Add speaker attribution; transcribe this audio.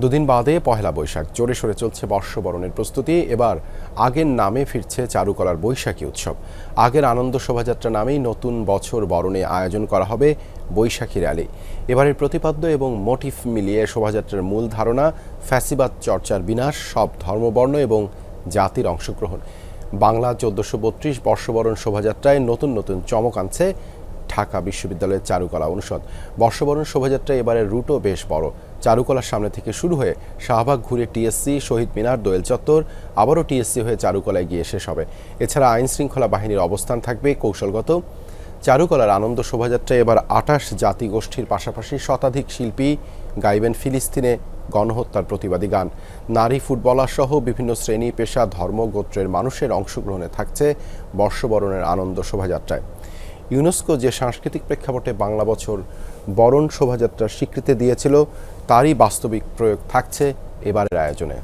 Speaker 1: দুদিন বাদে পহেলা বৈশাখ। জোরে সোরে চলছে বর্ষবরণের প্রস্তুতি। এবার আগের নামে ফিরছে চারুকলার বৈশাখী উৎসব। আগের আনন্দ শোভাযাত্রা নামেই নতুন বছর বরণে আয়োজন করা হবে বৈশাখী র্যালি। এবারের প্রতিপাদ্য এবং মোটিফ মিলিয়ে শোভাযাত্রার মূল ধারণা, ফ্যাসিবাদ চর্চার বিনাশ, সব ধর্মবর্ণ এবং জাতির অংশগ্রহণ। বাংলা চোদ্দশো বত্রিশ বর্ষবরণ শোভাযাত্রায় নতুন নতুন চমক আনছে ঢাকা বিশ্ববিদ্যালয়ের চারুকলা অনুষদ। বর্ষবরণ শোভাযাত্রা এবারের রুটও বেশ বড়। চারুকলার সামনে থেকে শুরু হয়ে শাহবাগ ঘুরে টিএসসি শহীদ মিনার, দোয়েল চত্বর, আবারও টিএসসি হয়ে চারুকলায় গিয়ে শেষ হবে। এছাড়া আইন শৃঙ্খলা বাহিনীর অবস্থান থাকবে কৌশলগত। চারুকলার আনন্দ শোভাযাত্রায় এবার আটাশ জাতিগোষ্ঠীর পাশাপাশি শতাধিক শিল্পী গাইবেন ফিলিস্তিনে গণহত্যার প্রতিবাদী গান। নারী ফুটবলার সহ বিভিন্ন শ্রেণি, পেশা, ধর্ম, গোত্রের মানুষের অংশগ্রহণে থাকছে বর্ষবরণের আনন্দ শোভাযাত্রায়। ইউনেস্কো যে সাংস্কৃতিক প্রেক্ষাপটে বাংলা বছর বরণ শোভাযাত্রার স্বীকৃতি দিয়েছিল, তারই বাস্তবিক প্রয়োগ থাকছে এবারের আয়োজনে।